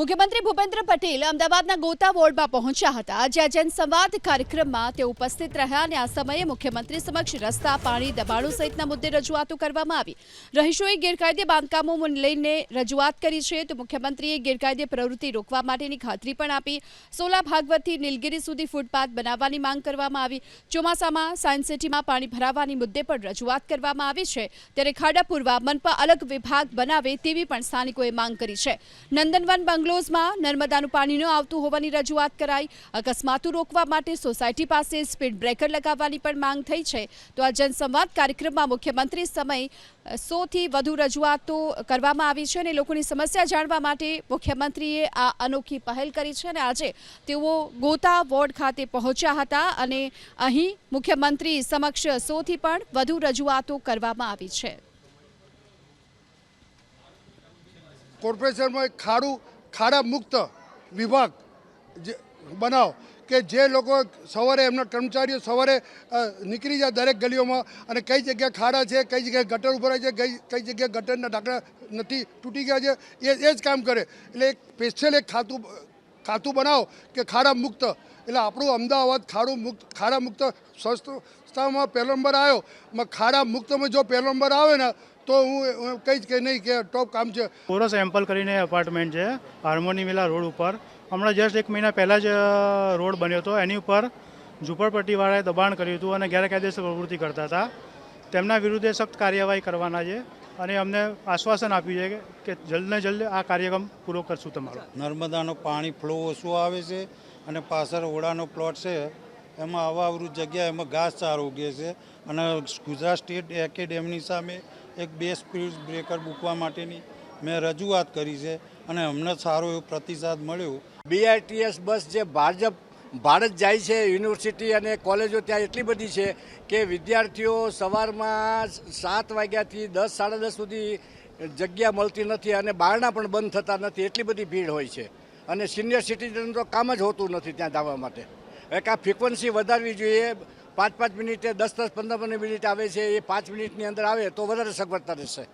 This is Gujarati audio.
મુખ્યમંત્રી ભૂપેન્દ્ર પટેલ અમદાવાદના ગોતા વોર્ડમાં પહોંચ્યા હતા. જ્યાં જનસંવાદ કાર્યક્રમમાં તેઓ ઉપસ્થિત રહ્યા અને આ સમયે મુખ્યમંત્રી સમક્ષ રસ્તા, પાણી, દબાણો સહિતના મુદ્દે રજૂઆતો કરવામાં આવી. રહીશોએ ગેરકાયદે બાંધકામો લઈને રજૂઆત કરી છે તો મુખ્યમંત્રીએ ગેરકાયદે પ્રવૃત્તિ રોકવા માટેની ખાતરી પણ આપી. સોલા ભાગવતથી નીલગિરી સુધી ફૂટપાથ બનાવવાની માંગ કરવામાં આવી. ચોમાસામાં સાયન્સ સિટીમાં પાણી ભરાવાની મુદ્દે પણ રજૂઆત કરવામાં આવી છે. ત્યારે ખાડા પૂરવા મનપા અલગ વિભાગ બનાવે તેવી પણ સ્થાનિકોએ માંગ કરી છે. નંદનવન બંગલોઝમાં નર્મદાનું પાણી ન આવતું હોવાની રજૂઆત કરાઈ. અકસ્માતો રોકવા માટે સોસાયટી પાસે સ્પીડ બ્રેકર લગાવવાની પણ માંગ થઈ છે. તો આ જનસંવાદ કાર્યક્રમમાં મુખ્યમંત્રી સમય સોથી વધુ રજૂઆતો કરવામાં આવી છે અને લોકોની સમસ્યા જાણવા માટે મુખ્યમંત્રીએ આ અનોખી પહેલ કરી છે અને આજે તેઓ ગોતા વોર્ડ ખાતે પહોંચ્યા હતા અને અહીં મુખ્યમંત્રી સમક્ષ સોથી પણ વધુ રજૂઆતો કરવામાં આવી છે. કોર્પોરેશનમાં એક ખાડું ખાડા મુક્ત વિભાગ જે બનાવો કે જે લોકો સવારે એમના કર્મચારીઓ સવારે નીકળી જાય દરેક ગલીઓમાં અને કઈ જગ્યાએ ખાડા છે, કઈ જગ્યાએ ગટર ઉભરાય છે, કઈ કઈ જગ્યાએ ગટરના ઢાંકણા નથી, તૂટી ગયા છે, એ એ જ કામ કરે. એટલે એક સ્પેશિયલ એક ખાતું ખાતું બનાવો કે ખાડા મુક્ત એટલે આપણું અમદાવાદ ખાડું મુક્ત ખાડા મુક્ત સંસ્થામાં પહેલો નંબર આવ્યો. ખાડા મુક્તમાં જો પહેલો નંબર આવે ને તો હું કહીશ કે નહીં કે ટોપ કામ છે. કોરસ એમ્પલ કરીને એપાર્ટમેન્ટ છે હાર્મોની મિલા રોડ ઉપર. હમણાં જસ્ટ એક મહિના પહેલાં જ રોડ બન્યો હતો. એની ઉપર ઝૂંપડપટ્ટીવાળાએ દબાણ કર્યું હતું અને ગેરકાયદેસર પ્રવૃત્તિ કરતા હતા. તેમના વિરુદ્ધે સખ્ત કાર્યવાહી કરવાના છે અને અમને આશ્વાસન આપ્યું છે કે જલ્દ ને જલ્દ આ કાર્યક્રમ પૂરો કરશું તમારો. નર્મદાનું પાણી ફ્લો ઓછું આવે છે અને પાછળ ઓળાનો પ્લોટ છે. એમાં અવાવૃત જગ્યા એમાં ઘાસચારો ઉગે છે. અને ગુજરાત સ્ટેટ એકેડેમની સામે એક બે સ્પીડ બ્રેકર મૂકવા માટેની મેં રજૂઆત કરી છે અને અમને સારો એવો પ્રતિસાદ મળ્યો. બીઆરટીએસ બસ જે ભાજપ ભારત જાય છે, યુનિવર્સિટી અને કોલેજો ત્યાં એટલી બધી છે કે વિદ્યાર્થીઓ સવારમાં સાત વાગ્યાથી દસ, સાડા દસ સુધી જગ્યા મળતી નથી અને બારણા પણ બંધ થતા નથી, એટલી બધી ભીડ હોય છે. અને સિનિયર સિટીઝન તો કામ જ હોતું નથી ત્યાં જવા માટે. એક આ ફ્રિકવન્સી વધારવી જોઈએ પાંચ પાંચ મિનિટે દસ દસ પંદર પંદર મિનિટ આવે છે, એ પાંચ મિનિટની અંદર આવે તો વધારે સગવડતા રહેશે.